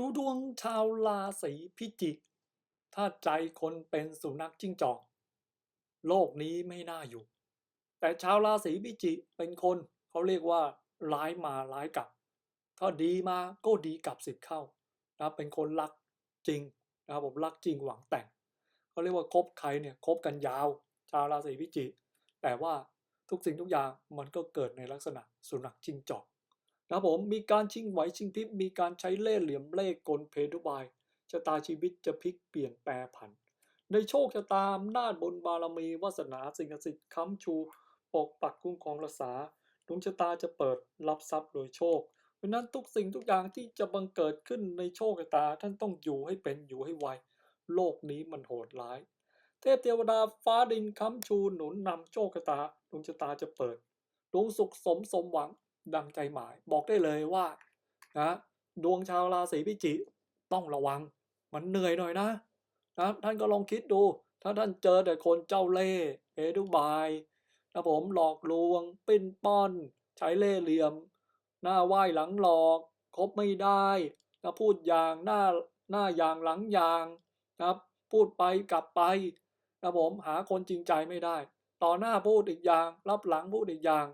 ดูดวงชาวราศีพิจิก ถ้าใจคนเป็นสุนัขจิ้งจอก โลกนี้ไม่น่าอยู่ แต่ชาวราศีพิจิกเป็นคนเขาเรียกว่าร้ายมาร้ายกลับ ถ้าดีมาก็ดีกลับสิบเข้านะเป็นคนรักจริงนะครับผมรักจริงหวังแต่งเขาเรียกว่าคบใครเนี่ยคบกันยาว ชาวราศีพิจิกแต่ว่าทุกสิ่งทุกอย่างมันก็เกิดในลักษณะสุนัขจิ้งจอก นะครับผมมีการชิงไหวชิงพริบมีการใช้เล่ห์เหลี่ยมเล่ห์กลเพทุบายชะตาชีวิตจะพลิกเปลี่ยนแปรผัน ในโชคชะตาอำนาจบนบารมีวาสนาสิ่งศักดิ์สิทธิ์ค้ำชู ปกปักคุ้มครองรักษาดวงชะตาจะเปิดรับทรัพย์โดยโชคเพราะนั้นทุกสิ่งทุกอย่างที่จะบังเกิดขึ้นในโชคชะตาท่านต้องอยู่ให้เป็นอยู่ให้ไวโลกนี้มันโหดร้าย เทพเทวดาฟ้าดินค้ำชูหนุนนำโชคชะตาดวงชะตาจะเปิดดวงสุขสมสมหวัง ดังใจหมาย บอกได้เลยว่านะดวงชาวราศีพิจิกต้องระวัง มันเหนื่อยหน่อยนะนะท่านก็ลองคิดดู ถ้าท่านเจอแต่คนเจ้าเล่ห์เอดูบายนะผมหลอกลวง ปิ้นป้อน ใช้เล่ห์เหลี่ยม หน้าไหว้หลังหลอกคบไม่ได้นะพูดอย่างหน้าหน้าอย่างหลังอย่างนะพูดไปกลับไปนะผมหาคนจริงใจไม่ได้ ต่อหน้าพูดอีกอย่าง รับหลังพูดอีกอย่าง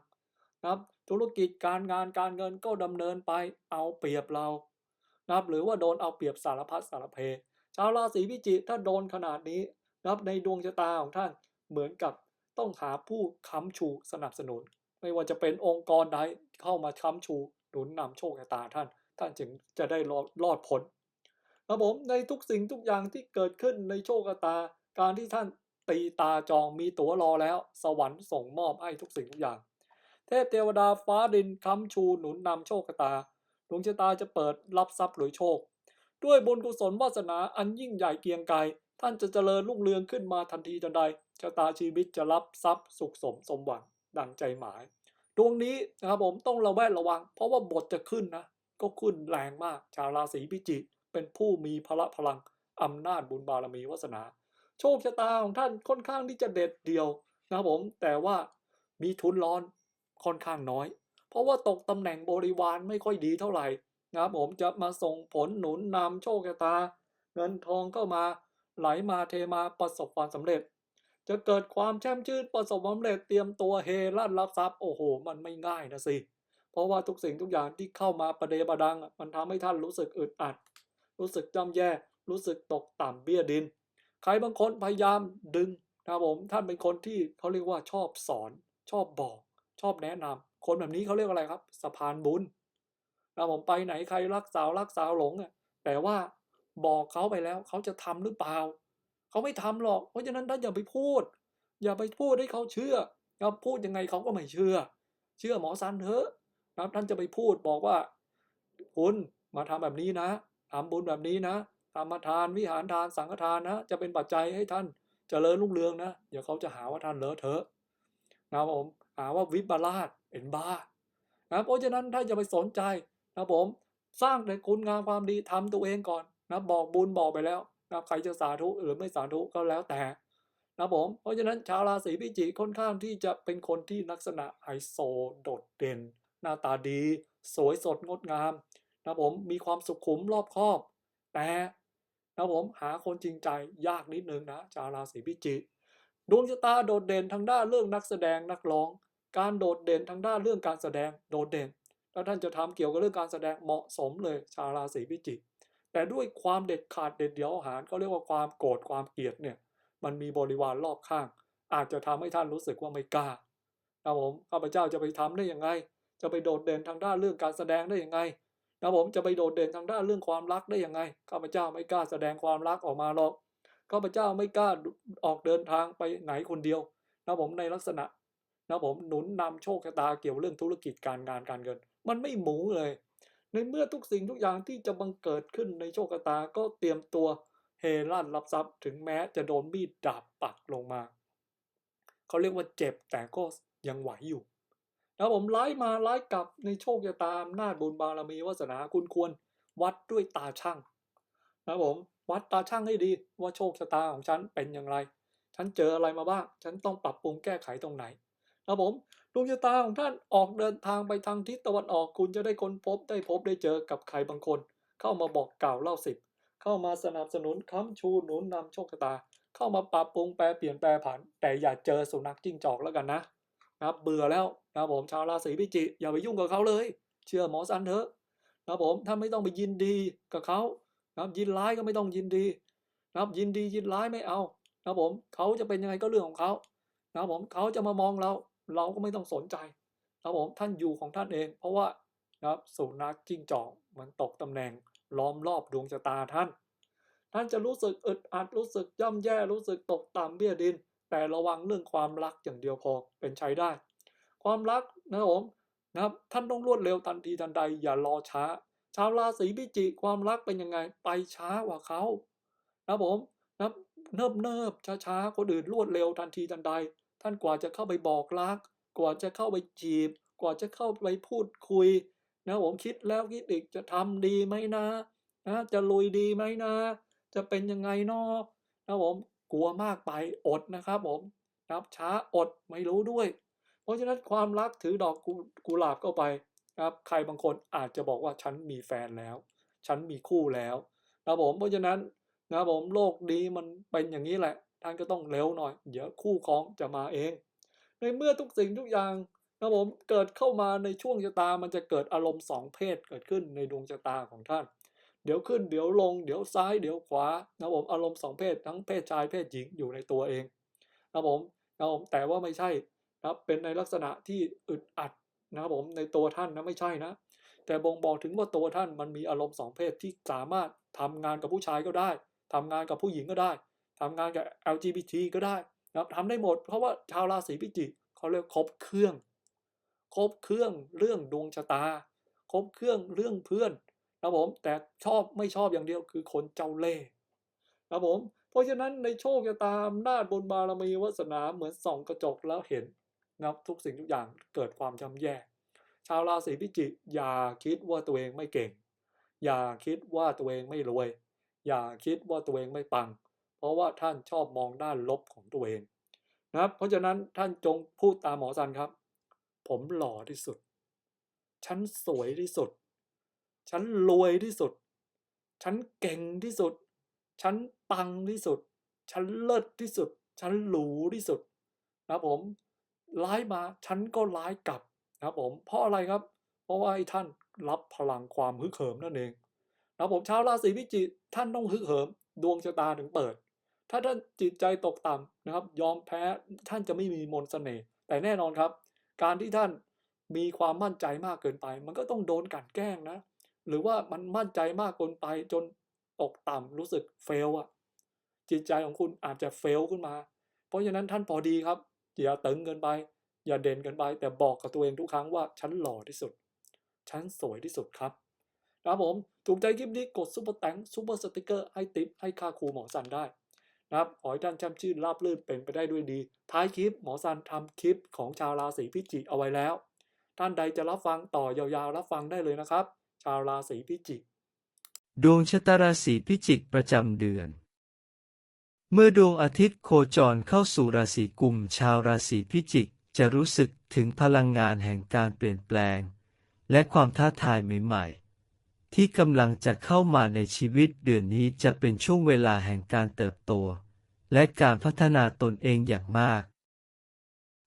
นะครับ ธุรกิจการงานการเงินก็ดำเนินไปเอาเปรียบเรานะครับหรือว่าโดนเอาเปรียบสารพัดสารเพ ชาวราศีพิจิกถ้าโดนขนาดนี้นะครับในดวงชะตาของท่านเหมือนกับต้องหาผู้ค้ำชูสนับสนุน ไม่ว่าจะเป็นองค์กรใดเข้ามาค้ำชูหนุนนำโชคชะตาท่าน ท่านจึงจะได้รอดรอดพ้นครับผมในทุกสิ่งทุกอย่างที่เกิดขึ้นในโชคชะตา การที่ท่านตีตาจองมีตั๋วรอแล้ว สวรรค์ส่งมอบให้ทุกสิ่งทุกอย่าง เทพเทวดาฟ้าดินค้ำชูหนุนนำโชคชะตา ดวงชะตาจะเปิดรับทรัพย์หรือโชค ด้วยบุญกุศลวาสนาอันยิ่งใหญ่เกียงไกรท่านจะเจริญรุ่งเรืองขึ้นมาทันทีทันใดชะตาชีวิตจะรับทรัพย์สุขสมสมหวังดังใจหมาย ดวงนี้นะครับผมต้องระแวดระวัง เพราะว่าบทจะขึ้นนะ ก็ขึ้นแรงมากชาวราศีพิจิกเป็นผู้มีพละพลังอำนาจบุญบารมีวาสนา โชคชะตาของท่านค่อนข้างที่จะเด็ดเดียวนะครับผมแต่ว่ามีทุนร้อน ค่อนข้างน้อย เพราะว่าตกตำแหน่งบริวารไม่ค่อยดีเท่าไหร่นะครับผมจะมาส่งผลหนุนนำโชคชะตา เงินทองเข้ามาไหลมาเทมาประสบความสำเร็จ จะเกิดความแช่มชื่นประสบความสำเร็จเตรียมตัวเฮลั่นรับทรัพย์โอ้โห มันไม่ง่ายนะสิเพราะว่าทุกสิ่งทุกอย่างที่เข้ามาประเดประดัง มันทำให้ท่านรู้สึกอึดอัด รู้สึกจำแย่ รู้สึกตกต่ำเบี้ยดิน ใครบางคนพยายามดึงนะครับผมท่านเป็นคนที่เขาเรียกว่าชอบสอน ชอบบอก อบแนะนำคนแบบนี้เขาเรียกอะไรครับ สะพานบุญนะผมไปไหนใครรักสาวรักสาวหลงอะแต่ว่าบอกเขาไปแล้วเขาจะทำหรือเปล่าเขาไม่ทำหรอก เพราะฉะนั้นท่านอย่าไปพูด อย่าไปพูดให้เขาเชื่อนะพูดยังไงเขาก็ไม่เชื่อ เชื่อหมอซันเถอะนะท่านจะไปพูดบอกว่าคุณมาทำแบบนี้นะทำบุญแบบนี้นะทำมาทานวิหารทานสังฆทานนะ จะเป็นปัจจัยให้ท่านเจริญรุ่งเรืองนะ เดี๋ยวเขาจะหาว่าท่านเลอะเทอะนะผม หาว่าวิปลาสเป็นบ้านะเพราะฉะนั้นถ้าจะไปสนใจนะผมสร้างแต่คุณงามความดีทำตัวเองก่อนนะบอกบุญบอกไปแล้วนะใครจะสาธุหรือไม่สาธุก็แล้วแต่นะผมเพราะฉะนั้นชาวราศีพิจิกค่อนข้างที่จะเป็นคนที่ลักษณะไฮโซโดดเด่น หน้าตาดี สวยสดงดงามนะผมมีความสุขุมรอบคอบ แต่นะผมหาคนจริงใจยากนิดนึงนะชาวราศีพิจิกดวงชะตาโดดเด่นทางด้านเรื่องนักแสดงนักร้อง การโดดเด่นทางด้านเรื่องการแสดงโดดเด่นถ้าท่านจะทำเกี่ยวกับเรื่องการแสดงเหมาะสมเลยชาวราศีพิจิกแต่ด้วยความเด็ดขาดเด็ดเดี่ยวอาหารเขาเรียกว่าความโกรธความเกลียดเนี่ยมันมีบริวารรอบข้าง อาจจะทำให้ท่านรู้สึกว่าไม่กล้านะผมข้าพเจ้าจะไปทำได้ยังไง จะไปโดดเด่นทางด้านเรื่องการแสดงได้ยังไงนะผมจะไปโดดเด่นทางด้านเรื่องความรักได้ยังไงข้าพเจ้าไม่กล้าแสดงความรักออกมาหรอกข้าพเจ้าไม่กล้าออกเดินทางไปไหนคนเดียวนะผมในลักษณะ นะผมหนุนนำโชคชะตาเกี่ยวเรื่องธุรกิจการงานการเงิน มันไม่หมูเลย ในเมื่อทุกสิ่งทุกอย่างที่จะบังเกิดขึ้นในโชคชะตาก็เตรียมตัวเฮลั่นรับทรัพย์ ถึงแม้จะโดนมีดดาบปักลงมาเขาเรียกว่าเจ็บแต่ก็ยังไหวอยู่นะผมไล่มาไล่กลับในโชคชะตาอำนาจบุญบารมีวาสนาคุณควรวัดด้วยตาช่างนะผมวัดตาช่างให้ดีว่าโชคชะตาของฉันเป็นอย่างไร ฉันเจออะไรมาบ้าง ฉันต้องปรับปรุงแก้ไขตรงไหน นะผมดวงชะตาของท่านออกเดินทางไปทางทิศตะวันออกคุณจะได้ค้นพบได้พบได้เจอกับใครบางคน เข้ามาบอกกล่าวเล่าสิบเข้ามาสนับสนุนค้ำชูหนุนนำโชคชะตา เข้ามาปรับปรุงแปลเปลี่ยนแปลผัน แต่อย่าเจอสุนัขจิ้งจอกแล้วกันนะนะครับเบื่อแล้วนะผมชาวราศีพิจิกอย่าไปยุ่งกับเขาเลย เชื่อหมอสันเถอะนะผมถ้าไม่ต้องไปยินดีกับเขานะครับยินร้ายก็ไม่ต้องยินดีนะครับยินดียินร้ายไม่เอานะผมเขาจะเป็นยังไงก็เรื่องของเขานะผมเขาจะมามองเรา เราก็ไม่ต้องสนใจนะครับผมท่านอยู่ของท่านเอง เพราะว่านะครับสุนัขจิ้งจอกมันตกตำแหน่งล้อมรอบดวงชะตาท่าน ท่านจะรู้สึกอึดอัดรู้สึกย่ำแย่รู้สึกตกต่ำเบี้ยดิน แต่ระวังเรื่องความรักอย่างเดียวพอเป็นใช้ได้ ความรักนะครับผมนะครับท่านต้องรวดเร็วทันทีทันใดอย่ารอช้า ชาวราศีพิจิกความรักเป็นยังไงไปช้ากว่าเขานะครับผมนะเนิบเนิบช้าช้าๆคนอื่นรวดเร็วทันทีทันใด ท่านกว่าจะเข้าไปบอกรัก กว่าจะเข้าไปจีบ กว่าจะเข้าไปพูดคุยนะผมคิดแล้วคิดอีกจะทำดีไหมนะนะจะลุยดีไหมนะ จะเป็นยังไงเนาะนะผมกลัวมากไปอดนะครับผมรับช้าอดไม่รู้ด้วย เพราะฉะนั้นความรักถือดอกกุหลาบเข้าไปนะครับใครบางคนอาจจะบอกว่าฉันมีแฟนแล้ว ฉันมีคู่แล้วนะผมเพราะฉะนั้นนะผมโลกนี้มันเป็นอย่างนี้แหละ ท่านก็ต้องเร็วหน่อย เดี๋ยวคู่ครองจะมาเอง ในเมื่อทุกสิ่งทุกอย่างนะผมเกิดเข้ามาในช่วงชะตามันจะเกิดอารมณ์สองเพศเกิดขึ้นในดวงชะตาของท่าน เดี๋ยวขึ้นเดี๋ยวลง เดี๋ยวซ้ายเดี๋ยวขวานะผมอารมณ์สองเพศทั้งเพศชายเพศหญิงอยู่ในตัวเองนะผมนะผมแต่ว่าไม่ใช่นะครับเป็นในลักษณะที่อึดอัดนะครับผมในตัวท่านนะไม่ใช่นะ แต่บ่งบอกถึงว่าตัวท่านมันมีอารมณ์สองเพศที่สามารถทำงานกับผู้ชายก็ได้ทำงานกับผู้หญิงก็ได้ ทำงานกับ LGBT ก็ได้นะครับทำได้หมด เพราะว่าชาวราศีพิจิกเขาเรียกครบเครื่อง ครบเครื่องเรื่องดวงชะตา ครบเครื่องเรื่องเพื่อนนะผมแต่ชอบไม่ชอบอย่างเดียวคือคนเจ้าเล่ห์นะผมเพราะฉะนั้นในโชคชะตาอำนาจบนบารมีวาสนาเหมือนส่องกระจกแล้วเห็นนะครับทุกสิ่งทุกอย่างเกิดความจำแย่ ชาวราศีพิจิกอย่าคิดว่าตัวเองไม่เก่ง อย่าคิดว่าตัวเองไม่รวย อย่าคิดว่าตัวเองไม่ปัง ราะว่าท่านชอบมองด้านลบของตัวเองนะครับ เพราะฉะนั้นท่านจงพูดตามหมอสันครับ ผมหล่อที่สุด ฉันสวยที่สุด ฉันรวยที่สุด ฉันเก่งที่สุด ฉันปังที่สุด ฉันเลิศที่สุด ฉันหรูที่สุดนะผมร้ายมาฉันก็ร้ายกลับนะผม เพราะอะไรครับ เพราะว่าไอ้ท่านรับพลังความฮึกเหิมนั่นเองนะผมชาวราศีพิจิกท่านต้องฮึกเหิม ดวงชะตาถึงเปิด ถ้าท่านจิตใจตกต่ำนะครับ ยอมแพ้ท่านจะไม่มีมนต์เสน่ห์แต่แน่นอนครับ การที่ท่านมีความมั่นใจมากเกินไป มันก็ต้องโดนกันแกล้งนะ หรือว่ามันมั่นใจมากเกินไปจนตกต่ำรู้สึกเฟลอะจิตใจของคุณอาจจะเฟลขึ้นมา เพราะฉะนั้นท่านพอดีครับ อย่าตึงเกินไป อย่าเด่นเกินไป แต่บอกกับตัวเองทุกครั้งว่าฉันหล่อที่สุด ฉันสวยที่สุดครับนะครับผม ถูกใจคลิปนี้กดซุปเปอร์แตงซุปเปอร์สติกเกอร์ให้ติปให้ค่าครูหมอสันได้ นะครับขอให้ท่านช่มชื่นราบรื่นเป็นไปได้ด้วยดี ท้ายคลิปหมอสันทำคลิปของชาวราศีพิจิกเอาไว้แล้ว ท่านใดจะรับฟังต่อยาวๆรับฟังได้เลยนะครับ ชาวราศีพิจิก ดวงชะตาราศีพิจิกประจำเดือน เมื่อดวงอาทิตย์โคจรเข้าสู่ราศีกุม ชาวราศีพิจิกจะรู้สึกถึงพลังงานแห่งการเปลี่ยนแปลง และความท้าทายใหม่ๆที่กำลังจะเข้ามาในชีวิตเดือนนี้จะเป็นช่วงเวลาแห่งการเติบโต และการพัฒนาตนเองอย่างมาก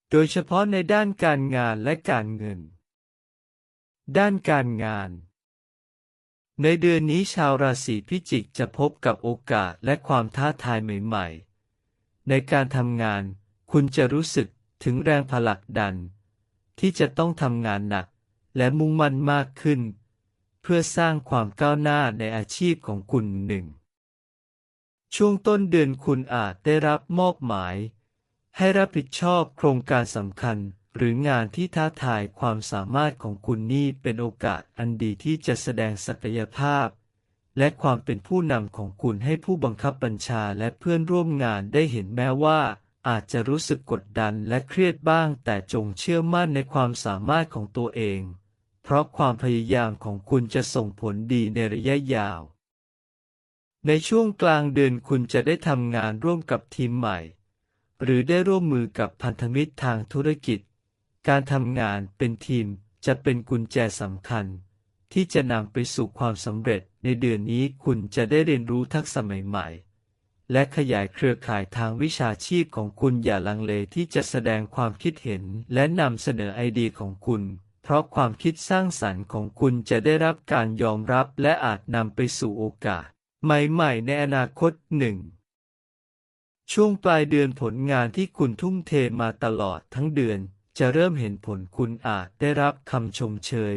โดยเฉพาะในด้านการงานและการเงิน ด้านการงาน ในเดือนนี้ชาวราศีพิจิกจะพบกับโอกาสและความท้าทายใหม่ ๆ ในการทำงาน คุณจะรู้สึกถึงแรงผลักดัน ที่จะต้องทำงานหนัก และมุ่งมั่นมากขึ้น เพื่อสร้างความก้าวหน้าในอาชีพของคุณหนึ่ง ช่วงต้นเดือนคุณอาจได้รับมอบหมาย ให้รับผิดชอบโครงการสำคัญ หรืองานที่ท้าทายความสามารถของคุณนี่เป็นโอกาสอันดีที่จะแสดงศักยภาพ และความเป็นผู้นำของคุณให้ผู้บังคับบัญชาและเพื่อนร่วมงานได้เห็นแม้ว่าอาจจะรู้สึกกดดันและเครียดบ้าง แต่จงเชื่อมั่นในความสามารถของตัวเอง เพราะความพยายามของคุณจะส่งผลดีในระยะยาว ในช่วงกลางเดือนคุณจะได้ทำงานร่วมกับทีมใหม่ หรือได้ร่วมมือกับพันธมิตรทางธุรกิจ การทำงานเป็นทีมจะเป็นกุญแจสำคัญ ที่จะนำไปสู่ความสำเร็จในเดือนนี้คุณจะได้เรียนรู้ทักษะใหม่ๆ และขยายเครือข่ายทางวิชาชีพของคุณอย่าลังเลที่จะแสดงความคิดเห็นและนำเสนอไอเดียของคุณเพราะความคิดสร้างสรรค์ของคุณจะได้รับการยอมรับและอาจนำไปสู่โอกาส ใหม่ๆในอนาคตหนึ่งช่วงปลายเดือนผลงานที่คุณทุ่มเทมาตลอดทั้งเดือน จะเริ่มเห็นผลคุณอาจได้รับคำชมเชย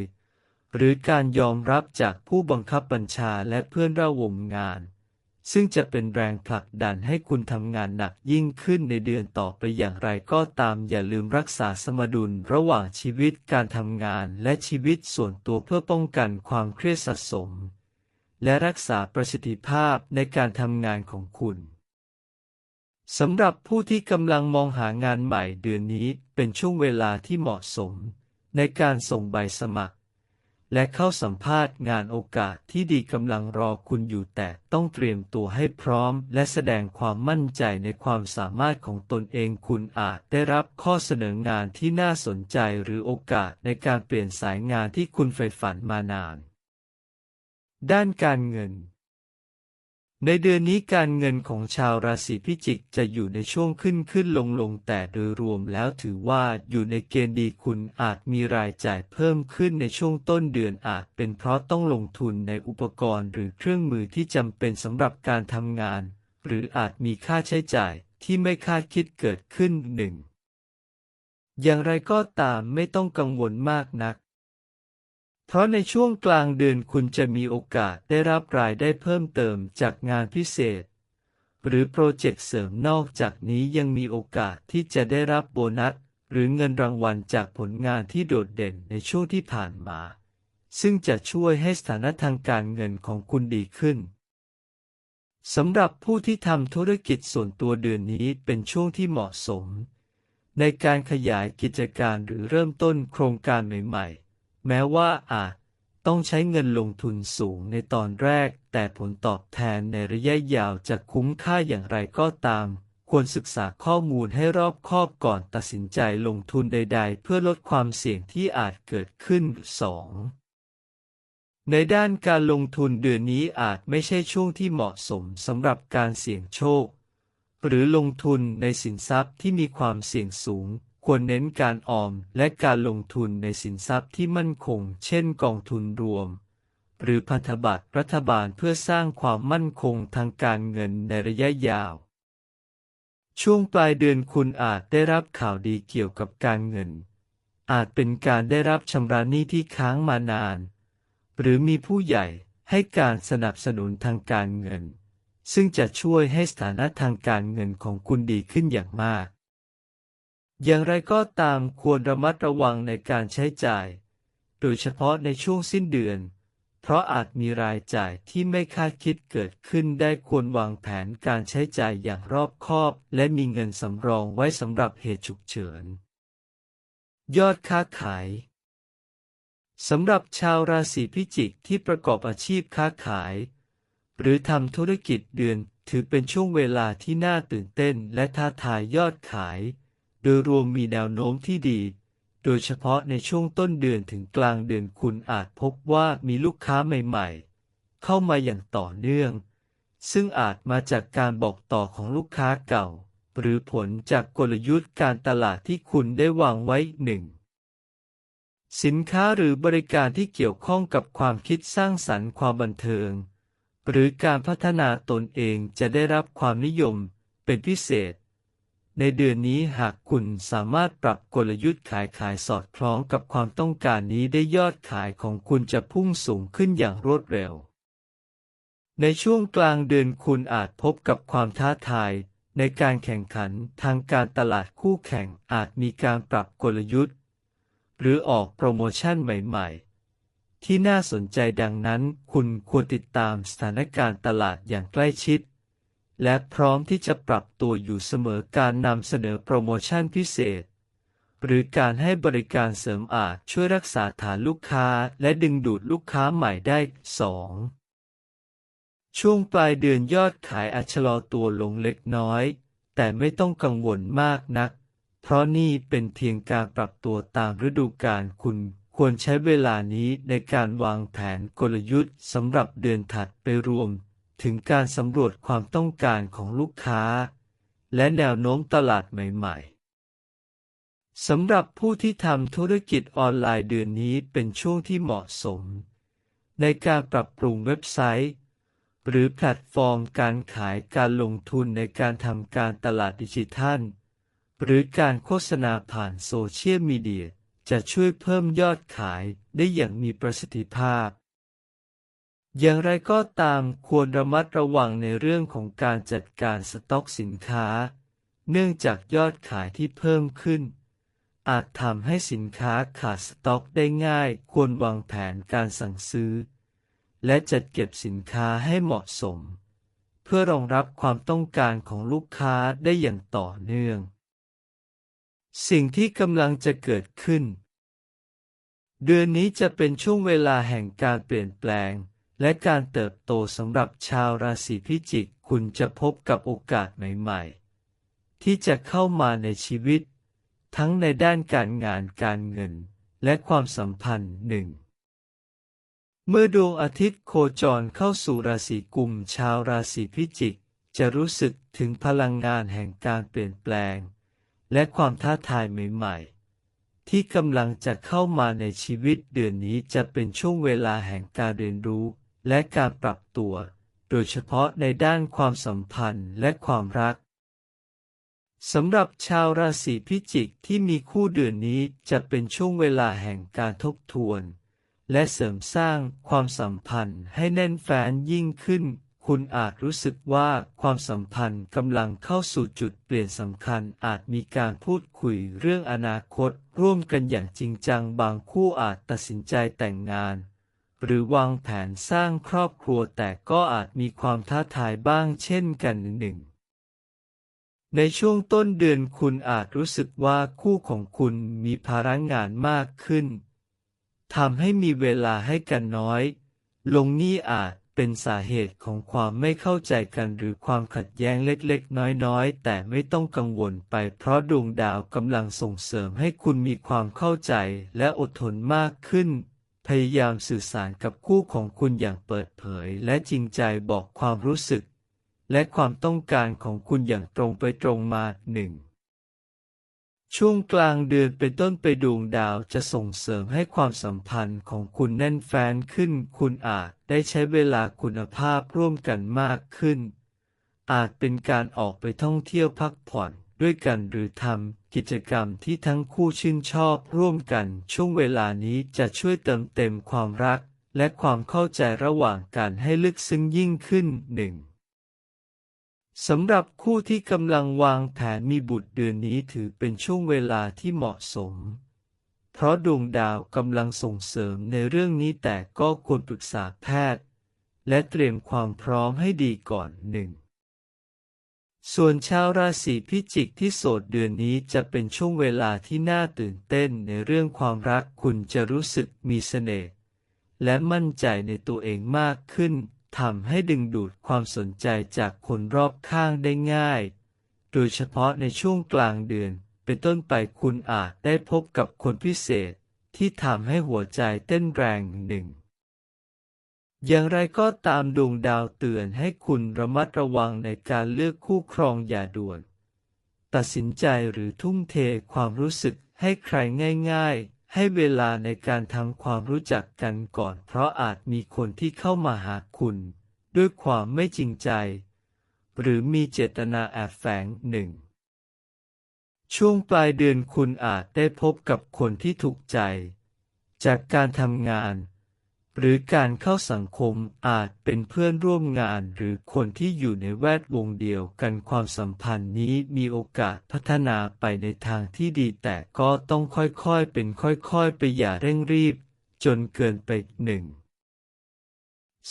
หรือการยอมรับจากผู้บังคับบัญชาและเพื่อนร่วมงาน ซึ่งจะเป็นแรงผลักดันให้คุณทำงานหนักยิ่งขึ้นในเดือนต่อไปอย่างไรก็ตามอย่าลืมรักษาสมดุลระหว่างชีวิตการทำงานและชีวิตส่วนตัวเพื่อป้องกันความเครียดสะสม และรักษาประสิทธิภาพในการทำงานของคุณสำหรับผู้ที่กำลังมองหางานใหม่เดือนนี้เป็นช่วงเวลาที่เหมาะสม ในการส่งใบสมัคร และเข้าสัมภาษณ์งานโอกาสที่ดีกำลังรอคุณอยู่แต่ต้องเตรียมตัวให้พร้อม และแสดงความมั่นใจในความสามารถของตนเองคุณอาจได้รับข้อเสนองานที่น่าสนใจหรือโอกาสในการเปลี่ยนสายงานที่คุณใฝ่ฝันมานาน ด้านการเงิน ในเดือนนี้การเงินของชาวราศีพิจิกจะอยู่ในช่วงขึ้นขึ้นลงลงแต่โดยรวมแล้วถือว่าอยู่ในเกณฑ์ดีคุณอาจมีรายจ่ายเพิ่มขึ้นในช่วงต้นเดือนอาจเป็นเพราะต้องลงทุนในอุปกรณ์หรือเครื่องมือที่จำเป็นสำหรับการทำงาน หรืออาจมีค่าใช้จ่ายที่ไม่คาดคิดเกิดขึ้นหนึ่งอย่างไรก็ตามไม่ต้องกังวลมากนัก เพราะในช่วงกลางเดือนคุณจะมีโอกาสได้รับรายได้เพิ่มเติมจากงานพิเศษ หรือโปรเจกต์เสริมนอกจากนี้ยังมีโอกาสที่จะได้รับโบนัส หรือเงินรางวัลจากผลงานที่โดดเด่นในช่วงที่ผ่านมา ซึ่งจะช่วยให้สถานะทางการเงินของคุณดีขึ้นสำหรับผู้ที่ทำธุรกิจส่วนตัวเดือนนี้เป็นช่วงที่เหมาะสม ในการขยายกิจการหรือเริ่มต้นโครงการใหม่ๆ แม้ว่าอาจต้องใช้เงินลงทุนสูงในตอนแรก แต่ผลตอบแทนในระยะยาวจะคุ้มค่าอย่างไรก็ตาม ควรศึกษาข้อมูลให้รอบคอบก่อนตัดสินใจลงทุนใด ๆ เพื่อลดความเสี่ยงที่อาจเกิดขึ้น 2. ในด้านการลงทุนเดือนนี้อาจไม่ใช่ช่วงที่เหมาะสมสำหรับการเสี่ยงโชค หรือลงทุนในสินทรัพย์ที่มีความเสี่ยงสูง ควรเน้นการออมและการลงทุนในสินทรัพย์ที่มั่นคง เช่นกองทุนรวม หรือพันธบัตรรัฐบาลเพื่อสร้างความมั่นคงทางการเงินในระยะยาว ช่วงปลายเดือนคุณอาจได้รับข่าวดีเกี่ยวกับการเงิน อาจเป็นการได้รับชำระหนี้ที่ค้างมานาน หรือมีผู้ใหญ่ให้การสนับสนุนทางการเงิน ซึ่งจะช่วยให้สถานะทางการเงินของคุณดีขึ้นอย่างมาก อย่างไรก็ตามควรระมัดระวังในการใช้จ่าย โดยเฉพาะในช่วงสิ้นเดือน เพราะอาจมีรายจ่ายที่ไม่คาดคิดเกิดขึ้นได้ควรวางแผนการใช้จ่ายอย่างรอบคอบ และมีเงินสำรองไว้สำหรับเหตุฉุกเฉิน ยอดค้าขายสำหรับชาวราศีพิจิกที่ประกอบอาชีพค้าขาย หรือทำธุรกิจเดือนถือเป็นช่วงเวลาที่น่าตื่นเต้นและท้าทายยอดขาย โดยรวมมีแนวโน้มที่ดี โดยเฉพาะในช่วงต้นเดือนถึงกลางเดือนคุณอาจพบว่ามีลูกค้าใหม่ๆ เข้ามาอย่างต่อเนื่อง ซึ่งอาจมาจากการบอกต่อของลูกค้าเก่า หรือผลจากกลยุทธ์การตลาดที่คุณได้วางไว้หนึ่งสินค้าหรือบริการที่เกี่ยวข้องกับความคิดสร้างสรรค์ความบันเทิง หรือการพัฒนาตนเองจะได้รับความนิยมเป็นพิเศษ ในเดือนนี้หากคุณสามารถปรับกลยุทธ์ขายขายสอดคล้องกับความต้องการนี้ได้ยอดขายของคุณจะพุ่งสูงขึ้นอย่างรวดเร็ว ในช่วงกลางเดือนคุณอาจพบกับความท้าทายในการแข่งขันทางการตลาดคู่แข่งอาจมีการปรับกลยุทธ์ หรือออกโปรโมชั่นใหม่ๆ ที่น่าสนใจดังนั้นคุณควรติดตามสถานการณ์ตลาดอย่างใกล้ชิด และพร้อมที่จะปรับตัวอยู่เสมอการนำเสนอโปรโมชั่นพิเศษ หรือการให้บริการเสริมอาจช่วยรักษาฐานลูกค้าและดึงดูดลูกค้าใหม่ได้ 2. ช่วงปลายเดือนยอดขายอาจชะลอตัวลงเล็กน้อย แต่ไม่ต้องกังวลมากนัก เพราะนี่เป็นเพียงการปรับตัวตามฤดูกาลคุณควควรใช้เวลานี้ในการวางแผนกลยุทธ์สำหรับเดือนถัดไปรวม ถึงการสำรวจความต้องการของลูกค้า และแนวโน้มตลาดใหม่ๆ สำหรับผู้ที่ทำธุรกิจออนไลน์เดือนนี้เป็นช่วงที่เหมาะสม ในการปรับปรุงเว็บไซต์ หรือแพลตฟอร์มการขายการลงทุนในการทำการตลาดดิจิทัล หรือการโฆษณาผ่านโซเชียลมีเดียจะช่วยเพิ่มยอดขายได้อย่างมีประสิทธิภาพ อย่างไรก็ตามควรระมัดระวังในเรื่องของการจัดการสต็อกสินค้า เนื่องจากยอดขายที่เพิ่มขึ้น อาจทำให้สินค้าขาดสต็อกได้ง่าย ควรวางแผนการสั่งซื้อ และจัดเก็บสินค้าให้เหมาะสม เพื่อรองรับความต้องการของลูกค้าได้อย่างต่อเนื่อง สิ่งที่กำลังจะเกิดขึ้น เดือนนี้จะเป็นช่วงเวลาแห่งการเปลี่ยนแปลง และการเติบโตสำหรับชาวราศีพิจิก คุณจะพบกับโอกาสใหม่ๆ ที่จะเข้ามาในชีวิต ทั้งในด้านการงานการเงิน และความสัมพันธ์หนึ่งเมื่อดวงอาทิตย์โคจรเข้าสู่ราศีกุมชาวราศีพิจิก จะรู้สึกถึงพลังงานแห่งการเปลี่ยนแปลง และความท้าทายใหม่ๆที่กำลังจะเข้ามาในชีวิตเดือนนี้จะเป็นช่วงเวลาแห่งการเรียนรู้ และการปรับตัว โดยเฉพาะในด้านความสัมพันธ์และความรักสำหรับชาวราศีพิจิกที่มีคู่เดือนนี้จะเป็นช่วงเวลาแห่งการทบทวน และเสริมสร้างความสัมพันธ์ให้แน่นแฟ้นยิ่งขึ้น คุณอาจรู้สึกว่าความสัมพันธ์กำลังเข้าสู่จุดเปลี่ยนสำคัญอาจมีการพูดคุยเรื่องอนาคต ร่วมกันอย่างจริงจังบางคู่อาจตัดสินใจแต่งงาน หรือวางแผนสร้างครอบครัวแต่ก็อาจมีความท้าทายบ้างเช่นกันหนึ่งในช่วงต้นเดือนคุณอาจรู้สึกว่าคู่ของคุณมีภาระงานมากขึ้นทำให้มีเวลาให้กันน้อย ลงนี่อาจเป็นสาเหตุของความไม่เข้าใจกันหรือความขัดแย้งเล็กๆ น้อยๆ แต่ไม่ต้องกังวลไปเพราะดวงดาวกำลังส่งเสริมให้คุณมีความเข้าใจและอดทนมากขึ้น พยายามสื่อสารกับคู่ของคุณอย่างเปิดเผย และจริงใจบอกความรู้สึก และความต้องการของคุณอย่างตรงไปตรงมาหนึ่งช่วงกลางเดือนเป็นต้นไปดวงดาวจะส่งเสริมให้ความสัมพันธ์ของคุณแน่นแฟ้นขึ้น คุณอาจได้ใช้เวลาคุณภาพร่วมกันมากขึ้น อาจเป็นการออกไปท่องเที่ยวพักผ่อน ด้วยกันหรือทำกิจกรรมที่ทั้งคู่ชื่นชอบร่วมกันช่วงเวลานี้จะช่วยเติมเต็มความรัก และความเข้าใจระหว่างกันให้ลึกซึ้งยิ่งขึ้นหนึ่งสำหรับคู่ที่กำลังวางแผนมีบุตรเดือนนี้ถือเป็นช่วงเวลาที่เหมาะสม เพราะดวงดาวกำลังส่งเสริมในเรื่องนี้แต่ก็ควรปรึกษาแพทย์ และเตรียมความพร้อมให้ดีก่อนหนึ่ง ส่วนชาวราศีพิจิกที่โสดเดือนนี้จะเป็นช่วงเวลาที่น่าตื่นเต้นในเรื่องความรักคุณจะรู้สึกมีเสน่ห์และมั่นใจในตัวเองมากขึ้นทำให้ดึงดูดความสนใจจากคนรอบข้างได้ง่าย โดยเฉพาะในช่วงกลางเดือน เป็นต้นไปคุณอาจได้พบกับคนพิเศษ ที่ทำให้หัวใจเต้นแรงหนึ่ง อย่างไรก็ตามดวงดาวเตือนให้คุณระมัดระวังในการเลือกคู่ครองอย่าด่วน ตัดสินใจหรือทุ่มเทความรู้สึกให้ใครง่ายๆ ให้เวลาในการทำความรู้จักกันก่อน เพราะอาจมีคนที่เข้ามาหาคุณ ด้วยความไม่จริงใจ หรือมีเจตนาแอบแฝงหนึ่งช่วงปลายเดือนคุณอาจได้พบกับคนที่ถูกใจ จากการทำงาน หรือการเข้าสังคมอาจเป็นเพื่อนร่วมงานหรือคนที่อยู่ในแวดวงเดียวกันความสัมพันธ์นี้มีโอกาสพัฒนาไปในทางที่ดีแต่ก็ต้องค่อยๆเป็นค่อยๆไปอย่าเร่งรีบ จนเกินไปหนึ่ง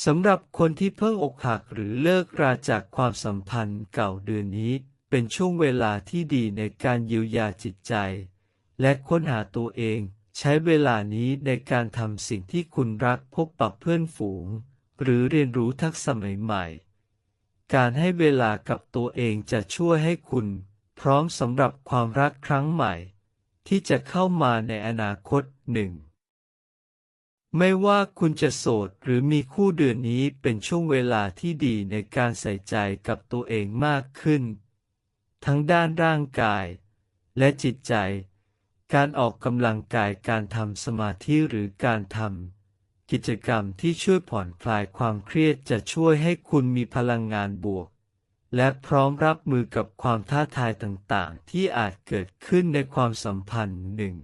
สำหรับคนที่เพิ่งอกหักหรือเลิกราจากความสัมพันธ์เก่าเดือนนี้ เป็นช่วงเวลาที่ดีในการเยียวยาจิตใจ และค้นหาตัวเอง ใช้เวลานี้ในการทำสิ่งที่คุณรักพบปะเพื่อนฝูง หรือเรียนรู้ทักษะใหม่ๆ การให้เวลากับตัวเองจะช่วยให้คุณ พร้อมสำหรับความรักครั้งใหม่ ที่จะเข้ามาในอนาคตหนึ่งไม่ว่าคุณจะโสดหรือมีคู่เดือนนี้เป็นช่วงเวลาที่ดีในการใส่ใจกับตัวเองมากขึ้น ทั้งด้านร่างกาย และจิตใจ การออกกำลังกายการทำสมาธิหรือการทำกิจกรรมที่ช่วยผ่อนคลายความเครียดจะช่วยให้คุณมีพลังงานบวก และพร้อมรับมือกับความท้าทายต่างๆ ที่อาจเกิดขึ้นในความสัมพันธ์หนึ่ง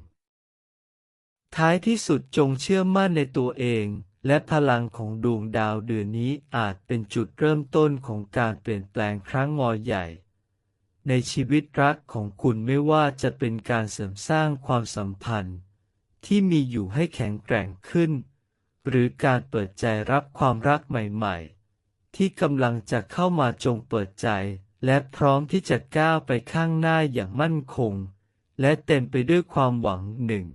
ท้ายที่สุดจงเชื่อมั่นในตัวเอง และพลังของดวงดาวเดือนนี้อาจเป็นจุดเริ่มต้นของการเปลี่ยนแปลงครั้งงอใหญ่ ในชีวิตรักของคุณไม่ว่าจะเป็นการเสริมสร้างความสัมพันธ์ ที่มีอยู่ให้แข็งแกร่งขึ้น หรือการเปิดใจรับความรักใหม่ๆ ที่กำลังจะเข้ามาจงเปิดใจ และพร้อมที่จะก้าวไปข้างหน้าอย่างมั่นคง และเต็มไปด้วยความหวังหนึ่ง